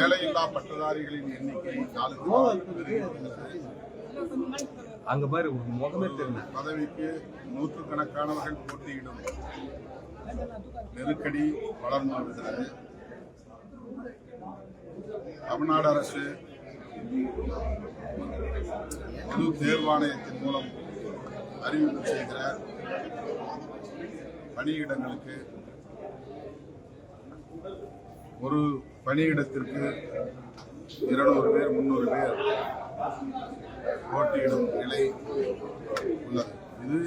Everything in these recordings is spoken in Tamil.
வேலையில்லா பட்டதாரிகளின் எண்ணிக்கை. அங்க பாரு ஒரு முகமே தெரியல பதவிக்கு நூற்றுக்கணக்கானவர்கள் போட்டியிடும் நெருக்கடி வளர்ந்து வருகிறது தமிழ்நாடு அரசு பொது தேர்வாணையத்தின் மூலம் அறிவிப்பு செய்கிற பணியிடங்களுக்கு ஒரு பணியிடத்திற்கு இருநூறு பேர் முன்னூறு பேர் போட்டியிடும் நிலை உள்ளது. இது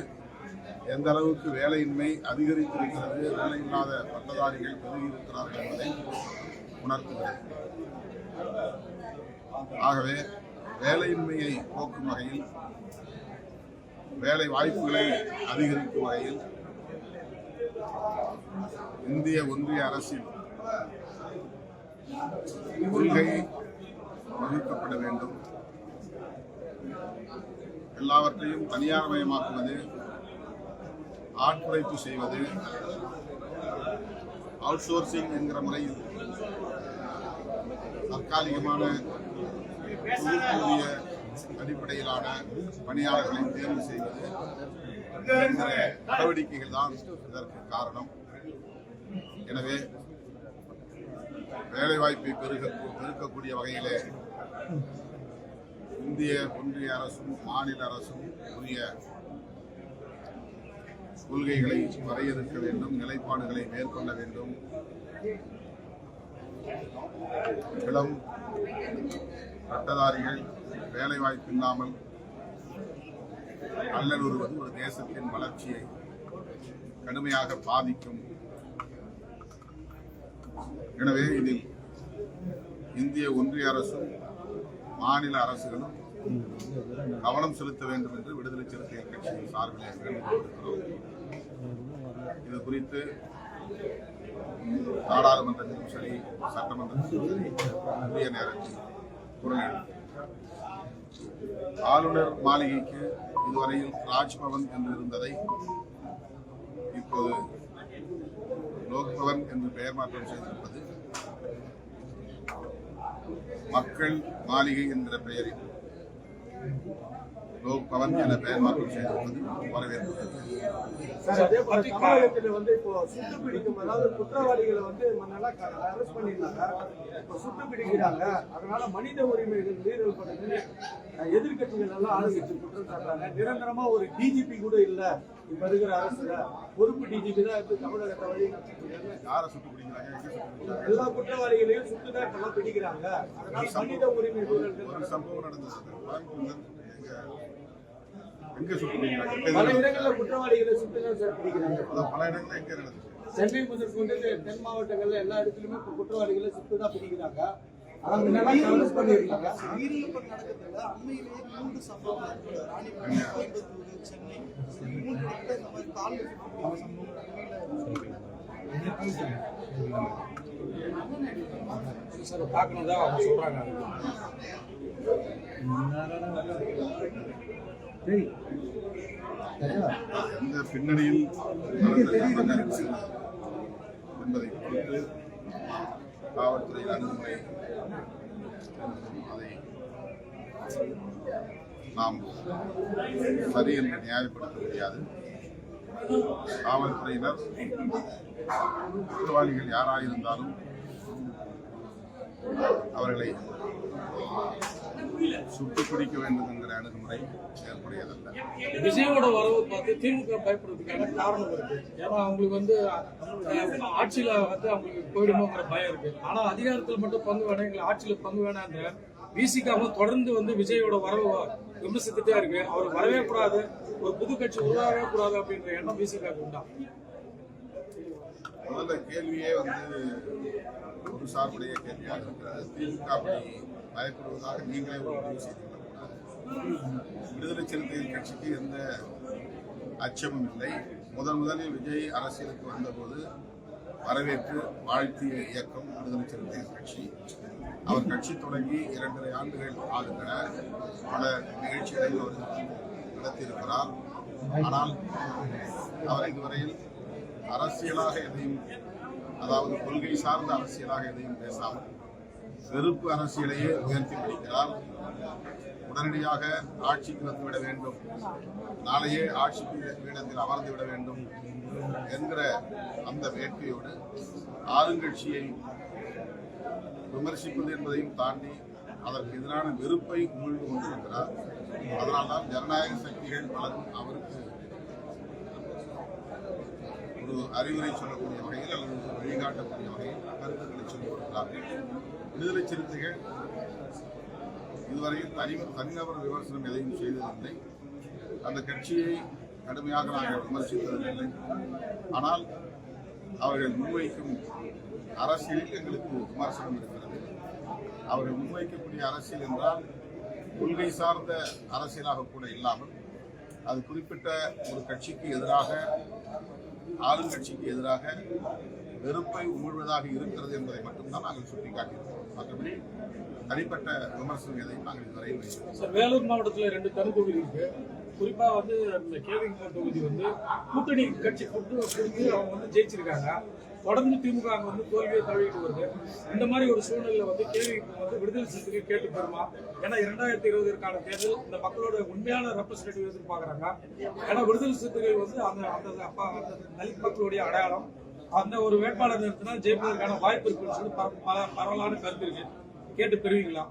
எந்த அளவுக்கு வேலையின்மை அதிகரித்திருக்கிறது வேலையில்லாத பட்டதாரிகள் பெருகியிருக்கிறார்கள் என்பதை உணர்த்துகிறது ஆகவே வேலையின்மையை போக்கும் வகையில் வேலை வாய்ப்புகளை அதிகரிக்கும் வகையில் இந்திய ஒன்றிய அரசின் கொள்கை வகுக்கப்பட வேண்டும். எல்லாவற்றையும் தனியார் மயமாக்குவது ஆட்குறைப்பு செய்வது அவுட்சோர்சிங் என்கிற முறையில் தற்காலிகமான அடிப்படையிலான பணியாளர்களை தேர்வு செய்வது என்கிற நடவடிக்கைகள் தான் இதற்கு காரணம். எனவே வேலைவாய்ப்பை பெருக பெருக்கக்கூடிய வகையிலே இந்திய ஒன்றிய அரசும் மாநில அரசும் உரிய கொள்கைகளை வரையறுக்க வேண்டும் நிலைப்பாடுகளை மேற்கொள்ள வேண்டும். இளம் பட்டதாரிகள் வேலைவாய்ப்பு இல்லாமல் அல்லலுறுவது ஒரு தேசத்தின் வளர்ச்சியை கடுமையாக பாதிக்கும் எனவே இதில் இந்திய ஒன்றிய அரசும் மாநில அரசுகளும் கவனம் செலுத்த வேண்டும் என்று விடுதலை சிறுத்தைகள் கட்சியின் சார்பில் கேட்டுக்கொண்டிருக்கிறோம் இது குறித்து நாடாளுமன்றத்திலும் சரி சட்டமன்றத்திலும் சரி உரிய நேரத்தில் குரல் ஆளுநர் மாளிகைக்கு இதுவரையில் ராஜ்பவன் என்று இருந்ததை இப்போது லோக்பவன் என்று பெயர் மாற்றம் செய்திருப்பது மக்கள் மாளிகை என்கிற பெயரில். லோக் பவன் என பெயர் மாற்றம் செய்திருப்பது வந்து இப்போ சுட்டு பிடிக்கும் அதாவது குற்றவாளிகளை வந்து அரெஸ்ட் பண்ணியிருந்தாங்க இப்போ சுட்டு பிடிக்கிறாங்க. அதனால மனித உரிமைகள் மீறல் பண்ணுது எதிர்கட்சிகள் எல்லாம் ஆளுங்கட்சி குற்றம் சாட்டுறாங்க. நிரந்தரமா ஒரு டிஜிபி கூட இல்ல இப்ப இருக்கிற அரசுல. பொறுப்பு டிஜிபி தான் இருந்து தமிழகத்தை வழி. யாரை சுட்டு பிடிக்கிறாங்க எல்லா குற்றவாளிகளையும் சுட்டுதான் இப்பெல்லாம் பிடிக்கிறாங்க. அதனால மனித உரிமை. சம்பவம் நடந்தது. எங்க எங்க சுட்டு பிடிக்கிறாங்க பல எங்க இடங்கள்ல குற்றவாளிகளை சுட்டுதான் சார் பிடிக்கிறாங்க. அதான் பல இடங்கள்ல எங்க நடந்தது சென்னை முதல் கொண்டு தென் மாவட்டங்கள்ல எல்லா இடத்துலயுமே இப்ப குற்றவாளிகளை சுட்டு தான் பிடிக்கிறாங்க சார் பார்க்கணும் தான் அவங்க சொல்றாங்க. இந்த பின்னணியில் என்பதை குறித்து காவல்துறையின் அணுகுமுறை அதை நாம் சரி என்று நியாயப்படுத்த முடியாது. காவல்துறையினர் குற்றவாளிகள் யாராயிருந்தாலும் அவர்களை சுட்டுப் பிடிக்க வேண்டும் என்கிற அணுகுமுறை ஏற்புடையதல்ல. விஜயோட வரவு பார்த்து திமுக பயப்படுறதுக்கான காரணம் இருக்கு. ஏன்னா அவங்களுக்கு வந்து ஆட்சியில வந்து அவங்களுக்கு போயிடுமோங்கிற பயம் இருக்கு. ஆனா அதிகாரத்துல மட்டும் பங்கு வேணும். எங்களுக்கு ஆட்சியில பங்கு வேணான்ற விசிகாம தொடர்ந்து வந்து விஜயோட வரவு விமர்சித்துட்டே இருக்கு. அவர் வரவே கூடாது ஒரு புது கட்சி உருவாகவே கூடாது அப்படின்ற எண்ணம் விசிகாக்கு உண்டா? முதல்ல கேள்வியே வந்து ஒரு சார்புடைய கேள்வியாக இருக்கிறது. திமுக அப்படி பயப்படுவதாக நீங்களே ஒரு முடிவு செய்துவிடக்கூடாது விடுதலை சிறுத்தைகள் கட்சிக்கு எந்த அச்சமும் இல்லை. முதன் முதலில் விஜய் அரசியலுக்கு வந்தபோது வரவேற்று வாழ்த்திய இயக்கம் விடுதலை சிறுத்தைகள் கட்சி. அவர் கட்சி தொடங்கி இரண்டரை ஆண்டுகள் ஆளுகிற பல நிகழ்ச்சிகளை அவர் நடத்தியிருக்கிறார். ஆனால் அவர் இதுவரையில் அரசியலாக எதையும் அதாவது கொள்கை சார்ந்த அரசியலாக எதையும் பேசாமல் வெறுப்பு அரசியலையே உயர்த்தி பிடிக்கிறார். உடனடியாக ஆட்சிக்கு வந்துவிட வேண்டும். நாளையே ஆட்சி பீடத்தில் அமர்ந்து விட வேண்டும் என்கிற அந்த வேட்கையோடு ஆளுங்கட்சியை விமர்சிப்பது என்பதையும் தாண்டி அதற்கு எதிரான வெறுப்பை உமிழ்ந்து கொண்டிருக்கிறார். அதனால்தான் ஜனநாயக சக்திகள் பலரும் அவருக்கு ஒரு அறிவுரை சொல்லக்கூடிய வகையில் அல்லது ஒரு வழிகாட்டக்கூடிய வகையில் கருத்துக்களை சொல்லிக் கொடுக்கிறார்கள் விடுதலை சிறுத்தைகள் இதுவரையில் தனி தனிநபர் விமர்சனம் எதையும் செய்ததில்லை. அந்த கட்சியை கடுமையாக நாங்கள் விமர்சித்ததில்லை. ஆனால் அவர்கள் முன்வைக்கும் அரசியலில் எங்களுக்கு விமர்சனம் இருக்கிறது. அவர்கள் முன்வைக்கக்கூடிய அரசியல் என்றால் கொள்கை சார்ந்த அரசியலாக கூட இல்லாமல் அது குறிப்பிட்ட ஒரு கட்சிக்கு எதிராக ஆளுங்கட்சிக்கு எதிராக வெறுப்பை உமிழ்வதாக இருக்கிறது என்பதை மட்டும்தான் நாங்கள் சுட்டிக்காட்டியிருக்கிறோம். மற்றபடி தனிப்பட்ட விமர்சனம் எதையும் நாங்கள் இதுவரை வைக்கிறோம் வேலூர் மாவட்டத்துல ரெண்டு தனி இருக்கு. குறிப்பா வந்து அந்த கேவிங் தொகுதி வந்து கூட்டணி கட்சி கொண்டு அவங்க வந்து ஜெயிச்சிருக்காங்க. தொடர்ந்து திமுக வந்து தோல்வியை தழுவிட்டு வருது. இந்த மாதிரி ஒரு சூழ்நிலையில் வந்து கேள்வி வந்து விடுதலை சிறுத்தைகள் கேட்டு பெறுமா ஏன்னா இரண்டாயிரத்தி இருபதுக்கான தேர்தல் இந்த மக்களோட உண்மையான ரெப்ரஸன்டேட்டிவ் எதிர்பார்க்குறாங்க. ஏன்னா விடுதலை சிறுத்தைகள் வந்து அந்த அந்த அப்பா அந்த தலித் மக்களுடைய அடையாளம். அந்த ஒரு வேட்பாளர் நிறுத்தினா ஜெயிப்பதற்கான வாய்ப்பு இருக்குன்னு சொல்லி பர- பல பரவலான கருத்து இருக்கு. கேட்டு பெறுவீங்களா?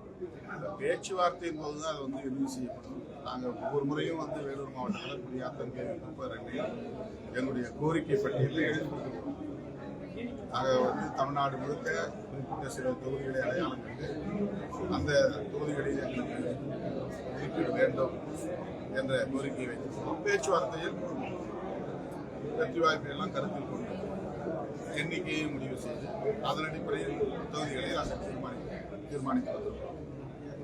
அந்த பேச்சுவார்த்தையின் போது தான் அது வந்து இறுதி செய்யப்படும். நாங்கள் ஒவ்வொரு முறையும் வந்து வேலூர் மாவட்டத்தில் குடியாத்தம் கேள்வி குப்பரண்டையில் எங்களுடைய கோரிக்கை பட்டியலில் எழுதி கொடுத்துருக்கோம் நாங்கள் வந்து தமிழ்நாடு முழுக்க குறிப்பிட்ட சில தொகுதிகளை அடையாளம் கண்டு அந்த தொகுதிகளில் எங்களுக்கு ஒதுக்கீடு வேண்டும் என்ற கோரிக்கையை வைத்திருக்கிறோம். பேச்சுவார்த்தையில் வெற்றி வாய்ப்பையெல்லாம் கருத்தில் கொண்டு எண்ணிக்கையை முடிவு செய்து அதன் அடிப்படையில் தொகுதிகளை நாங்கள் தீர்மானிக்க தீர்மானித்து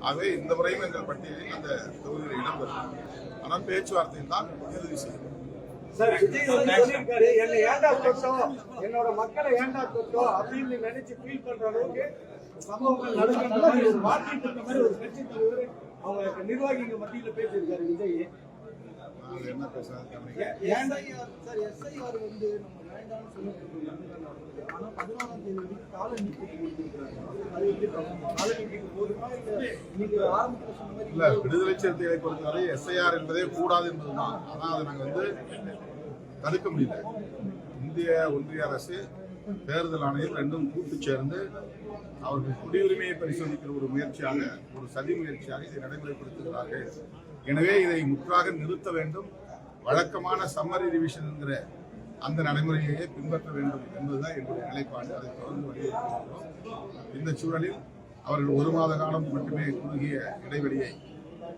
ஆகவே இந்த முறையும் எங்கள் பட்டியலில் அந்த தொகுதிகள் இடம்பெறும். ஆனால் பேச்சுவார்த்தையில் தான் இறுதி செய்யும். சார் விஜய் வந்து சொல்லியிருக்காரு. என்னை ஏண்டா தொட்டோம் என்னோட மக்களை ஏண்டா தொட்டோம் அப்படின்னு நினைச்சு ஃபீல் பண்ற அளவுக்கு சம்பவங்கள் நடக்கிற மாதிரி ஒரு வார்த்தை மாதிரி ஒரு கட்சி தலைவர் அவங்க நிர்வாகிகள் மத்தியில பேசியிருக்காரு விஜய். நாங்கள் என்ன மாதிரி இல்ல விடுதலை சிறுத்தைகளை பொறுத்தவரை எஸ்ஐஆர் என்பதே கூடாது என்பதுதான். ஆனால் அதை நாங்கள் வந்து தடுக்க முடியல. இந்திய ஒன்றிய அரசு தேர்தல் ஆணையம் ரெண்டும் கூட்டு சேர்ந்து அவர்கள் குடியுரிமையை பரிசோதிக்கிற ஒரு முயற்சியாக ஒரு சதி முயற்சியாக இதை நடைமுறைப்படுத்துகிறார்கள். எனவே இதை முற்றாக நிறுத்த வேண்டும். வழக்கமான சம்மர் ரிவிஷன் என்கிற அந்த நடைமுறையையே பின்பற்ற வேண்டும் என்பதுதான் என்னுடைய நிலைப்பாடு. அதை தொடர்ந்து வலியுறுத்துகிறோம் இந்த சூழலில் அவர்கள் ஒரு மாத காலம் மட்டுமே குறுகிய இடைவெளியை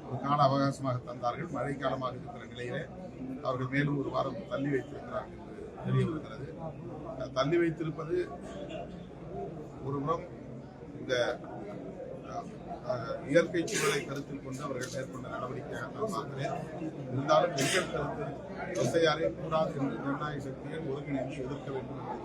ஒரு கால அவகாசமாக தந்தார்கள். மழை காலமாக இருக்கிற நிலையிலே அவர்கள் மேலும் ஒரு வாரம் தள்ளி வைத்திருக்கிறார்கள் என்று தெரிய வருகிறது தள்ளி வைத்திருப்பது ஒருபுறம் இந்த இயற்கை சூழலை கருத்தில் கொண்டு அவர்கள் மேற்கொண்ட நடவடிக்கையாக நான் பார்க்கிறேன். இருந்தாலும் எங்கள் கருத்து எஸ்ஐஆரை கூடாது என்று ஜனநாயக சக்திகள் ஒருங்கிணைந்து எதிர்க்க வேண்டும் என்று